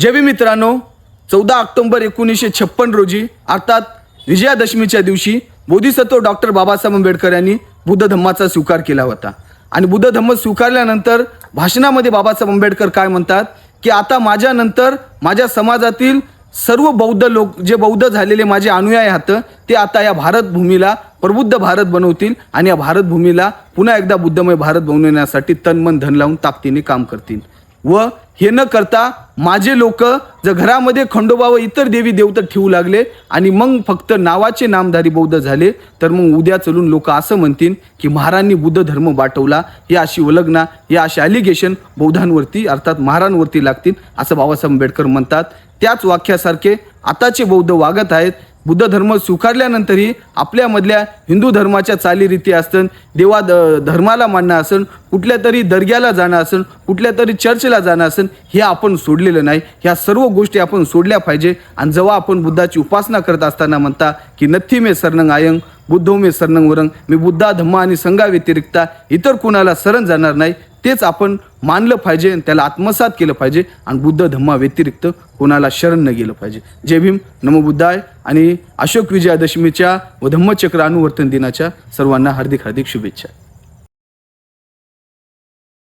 जेवी मित्रांनो चौदा ऑक्टोबर एकोणीसशे छप्पन रोजी अर्थात विजयादशमीच्या दिवशी बोधिसत्व डॉक्टर बाबासाहेब आंबेडकर यांनी बुद्ध धम्माचा स्वीकार केला होता. आणि बुद्ध धम्म स्वीकारल्यानंतर भाषणामध्ये बाबासाहेब आंबेडकर काय म्हणतात? की आता माझ्यानंतर माझ्या समाजातील सर्व बौद्ध लोक जे बौद्ध झालेले माझे अनुयायी आहेत ते आता या भारत भूमीला प्रबुद्ध भारत बनवतील आणि या भारत भूमीला पुन्हा एकदा बुद्धमय भारत बनवण्यासाठी तन मन धन लावून ताकदीने काम करतील. व हे न करता माझे लोक जर घरामध्ये खंडोबा व इतर देवी देवता ठेवू लागले आणि मग फक्त नावाचे नामधारी बौद्ध झाले तर मग उद्या चलून लोक असं म्हणतील की महारांनी बुद्ध धर्म वाटवला या अशी उलगना या अशी ॲलिगेशन बौद्धांवरती अर्थात महारांवरती लागतील असं बाबासाहेब आंबेडकर म्हणतात. त्याच वाक्यासारखे आताचे बौद्ध वागत आहेत बुद्ध धर्म स्वीकारल्यानंतरही आपल्यामधल्या हिंदू धर्माच्या चालीरीती असतं देवा द धर्माला मानणं असन कुठल्या तरी दर्ग्याला जाणं असन कुठल्या तरी चर्चला जाणं असन हे आपण सोडलेलं नाही. ह्या सर्व गोष्टी आपण सोडल्या पाहिजे. आणि जेव्हा आपण बुद्धाची उपासना करत असताना म्हणता की नथी मे सरनंग आयंग बुद्धो मे सरनंग वरंग मी बुद्धा धम्मा आणि संघाव्यतिरिक्त इतर कुणाला शरण जाणार नाही तेच आपण मानलं पाहिजे आणि त्याला आत्मसात केलं पाहिजे आणि बुद्ध धम्मा व्यतिरिक्त कोणाला शरण न गेलं पाहिजे. जय भीम नमो बुद्धाय. आणि अशोक विजयादशमीच्या व धम्मचक्र अनुवर्तन दिनाच्या सर्वांना हार्दिक हार्दिक शुभेच्छा.